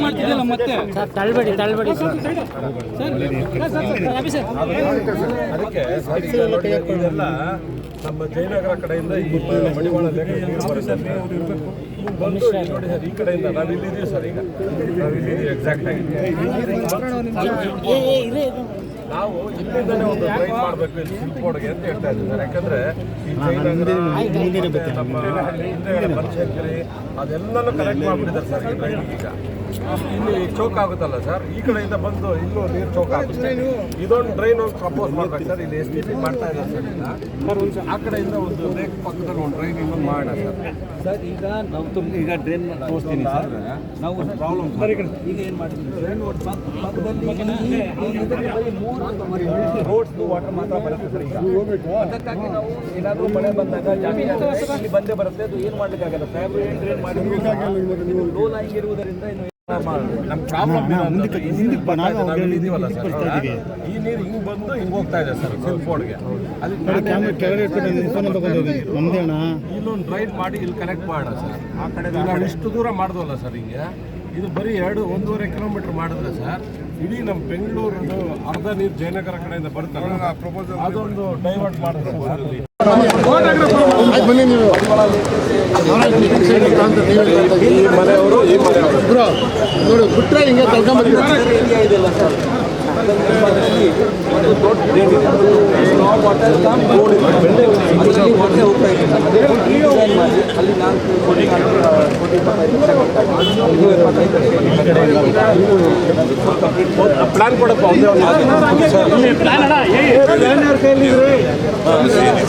ಮಾಡ್ತಿದ್ದಲ್ಲ ಮತ್ತೆ? Sir ತಳ್ಬೇಡಿ ತಳ್ಬೇಡಿ sir ಅದಕ್ಕೆ ನಮ್ಮ ಜಯನಗರ ಕಡೆಯಿಂದ ಈ ಮಡಿವಾಳ. ಬಂದು ನೋಡಿ ಸರ್ ಈ ಕಡೆಯಿಂದ ನಾವು ಇಲ್ಲಿದ್ದೀವಿ ಸರ್ ಈಗ. ನಾವು ಇಲ್ಲಿದ್ದೀವಿ ಎಕ್ಸಾಕ್ಟ್ ಆಗಿ ನಾವು ಇಲ್ಲಿಂದನೇ ಒಂದು ಟ್ರೈನ್ ಮಾಡಬೇಕು ಇಲ್ಲಿ ಸಿಲ್ಕೋಡ್ಗೆ ಅಂತ ಹೇಳ್ತಾ ಇದ್ದೀವಿ ಸರ್ ಯಾಕಂದ್ರೆ ಈ ಜಯನಗರ ನಮ್ಮ ಹಿಂದೆ ಪರಿಚಯಕ್ಕೆ ಅದೆಲ್ಲನೂ ಕನೆಕ್ಟ್ ಮಾಡಿಬಿಟ್ಟಿದ್ದಾರೆ ಸರ್ ಈ ಟ್ರೈನ್ ಈಗ. ಇಲ್ಲಿ ಚೌಕ್ ಆಗುತ್ತಲ್ಲ ಸರ್ ಈ ಕಡೆಯಿಂದ ಬಂದು ಇಲ್ಲೂ ನೀರು ಚೌಕ್ ಆಗುತ್ತೆ. ಇದೊಂದು ಡ್ರೈನ್ ಒಂದು ಪ್ರಪೋಸ್ ಮಾಡ್ಬೇಕು ಸರ್ ಇಲ್ಲಿ ಎಸ್ ಟಿ ಪಿ ಮಾಡ್ತಾ ಇದ್ದಾರೆ ಸರ್ ಒಂದು ಆ ಕಡೆಯಿಂದ ಒಂದು ರೇಕ್ ಪಕ್ಕದಲ್ಲಿ ಒಂದು ಡ್ರೈನ್ ಇನ್ನೊಂದು ಮಾಡೋಣ ಸರ್ ಸರ್ ಈಗ ನಾವು ತುಂಬ ಈಗ ಡ್ರೈನ್ ತೋರಿಸ್ತೀನಿ ಸರ್ ನಾವು ಪ್ರಾಬ್ಲಮ್ ಈಗ ಏನು ಮಾಡ್ತೀವಿ? ಡ್ರೈನ್ ಪಕ್ಕದಲ್ಲಿ ರೋಡ್ಸ್ ವಾಟರ್ ಮಾತ್ರ ಬರುತ್ತೆ ಸರ್ ಈಗ. ಅದಕ್ಕಾಗಿ ನಾವು ಏನಾದರೂ ಮಳೆ ಬಂದಾಗ ಜಾಸ್ತಿ ಇಲ್ಲಿ ಬಂದೇ ಬರುತ್ತೆ. ಅದು ಏನು ಮಾಡ್ಲಿಕ್ಕಾಗಲ್ಲ. ಫ್ಯಾಮಿಲಿ ಏನು ಡ್ರೈನ್ ಮಾಡಿದ್ರು ಲೈನ್ ಇರುವುದರಿಂದ ನಮ್ಮ ಪ್ರಾಬ್ಲಮ್ ಇದೀವಲ್ಲ ಸರ್? ಈ ನೀರು ಹಿಂಗೆ ಬಂದು ಹಿಂಗೆ ಹೋಗ್ತಾ ಇದೆ ಸರ್ ಸಿಲ್ಫೋಡ್ಗೆ ಇಲ್ಲೊಂದು ಡ್ರೈವ್ ಮಾಡಿ ಇಲ್ಲಿ ಕನೆಕ್ಟ್ ಮಾಡೋಣ ಸರ್. ಆ ಕಡೆ ನಾವು ಇಷ್ಟು ದೂರ ಮಾಡಿದ್ವಲ್ಲ ಸರ್ ಹಿಂಗೆ. ಇದು ಬರೀ ಎರಡು ಒಂದೂವರೆ ಕಿಲೋಮೀಟರ್ ಮಾಡಿದ್ರೆ ಸರ್ ಇಡೀ ನಮ್ಮ ಬೆಂಗಳೂರು ಅರ್ಧ ನೀರು ಜಯನಗರ ಕಡೆಯಿಂದ ಬರ್ತಾರೆ ಅದೊಂದು ಡೈವರ್ಟ್ ಮಾಡಿದ್ರೆ ಸರ್ ಈ ಮನೆಯವರು ಈ ಮನೆಯವರು ನೋಡಿ ಬಿಟ್ರೆ ಹಿಂಗೆ ಕರ್ಕೊಂಡ್ಬರ್ತೀವಿ ವಾಟರ್ ಕಮ್ ರೋಡ್ ಅದರಲ್ಲಿ ಹೋಗ್ತಾ ಇದೆ ಅಲ್ಲಿ ನಾಲ್ಕು ಕೋಟಿ ಕೊಡಪ್ಪ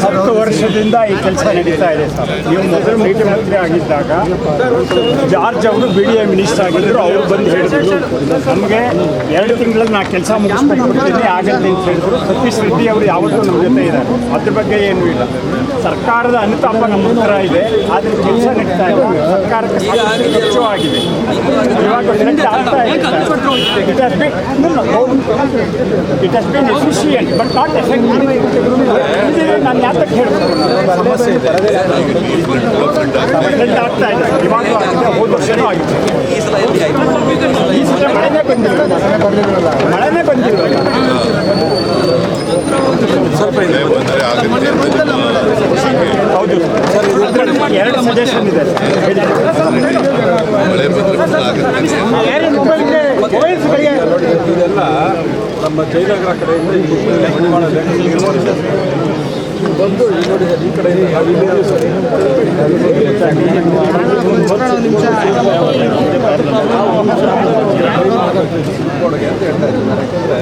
ಹತ್ತು ವರ್ಷದಿಂದ ಈ ಕೆಲಸ ನಡೀತಾ ಇದೆ ಸರ್. ನೀವು ಮೊದಲು ಮುಖ್ಯಮಂತ್ರಿ ಆಗಿದ್ದಾಗ ಜಾರ್ಜ್ ಅವರು ಬಿ ಡಿ ಎ ಮಿನಿಸ್ಟರ್ ಆಗಿದ್ದರು ಅವರು ಬಂದು ಹೇಳಿದ್ರು, ನಮಗೆ ಎರಡು ತಿಂಗಳಲ್ಲಿ ನಾ ಕೆಲಸ ಮುಗಿಸ್ಕೊಟ್ಬಿಡ್ತೀನಿ ಆಗಲ್ಲ ಅಂತ ಹೇಳಿದ್ರು. ಸತೀಶ್ ರೆಡ್ಡಿ ಅವರು ಯಾವತ್ತೂ ಜೊತೆ ಇದ್ದಾರೆ ಅದ್ರ ಬಗ್ಗೆ ಏನೂ ಇಲ್ಲ. ಸರ್ಕಾರದ ಅನುತಾಪ ನಮ್ಮ ಹತ್ರ ಇದೆ. ಆದರೆ ಕೆಲಸ ನಡೀತಾ ಇಲ್ಲ. ಸರ್ಕಾರಕ್ಕೆ ಸಾಕಷ್ಟು ಖರ್ಚು ಆಗಿದೆ ಇವಾಗ ಆಗ್ತಾ ಇದೆ. It has been it has been efficient but not effective ನಾನು ಯಾತಕ್ಕೆ ಹೇಳ್ಬೇಕು ಸಮಸ್ಯೆ ಇದೆ. ಆಗ್ತಾ ಇದೆ. ಇವಾಗಲೂ ಆಗಿದೆ. ಹೋದ ವರ್ಷನೂ ಆಗಿದೆ. ಈ ಸಲ ಮಳೆನೇ ಬಂದಿಲ್ಲ. ಮಳೆನೇ ಬಂದಿಲ್ಲ. ಆಗುತ್ತೆ ಹೌದು. ಎರಡು ಸಜೆಷನ್ ಇದೆ. ನಮ್ಮ ಜಯನಗರ ಕಡೆಯಿಂದ ಈ ಬಂದು ನೋಡಿ ಸರ್, ಈ ಕಡೆ ಸರ್. ಅಂತ ಹೇಳ್ತಾ ಇದ್ದಾರೆ ಯಾಕಂದ್ರೆ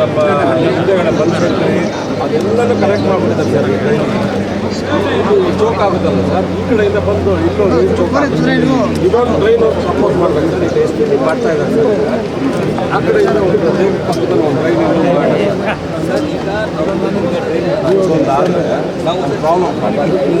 ನಮ್ಮ ಹಿಂದೆಗಡೆ ಬನಶಂಕರಿ ಅದೆಲ್ಲನೂ ಕನೆಕ್ಟ್ ಮಾಡಿಬಿಟ್ಟಿದ್ದಾರೆ ಸರ್ ಈ ಚೌಕ್ ಆಗುತ್ತಲ್ಲ ಸರ್? ಈ ಕಡೆಯಿಂದ ಬಂದು ಇಲ್ಲೂ ನೀರು ಚೌಕ್ ಆಗುತ್ತೆ. ಇದೊಂದು ಟ್ರೈನ್ ಸಪೋರ್ಟ್ ಮಾಡ್ಬೇಕು. ಸರ್ ಇಲ್ಲಿ ಎಸ್ ಟಿ ಮಾಡ್ತಾ ಇದ್ದಾರೆ ಸರ್. ಆ ಕಡೆಯಿಂದ ಒಂದು ಲೇಕ್ ಪಕ್ಕದಲ್ಲಿ ಒಂದು ಟ್ರೈನ್ ಒಂದು ಆದರೆ ನಾವು ಒಂದು ಪ್ರಾಬ್ಲಮ್ ಈಗ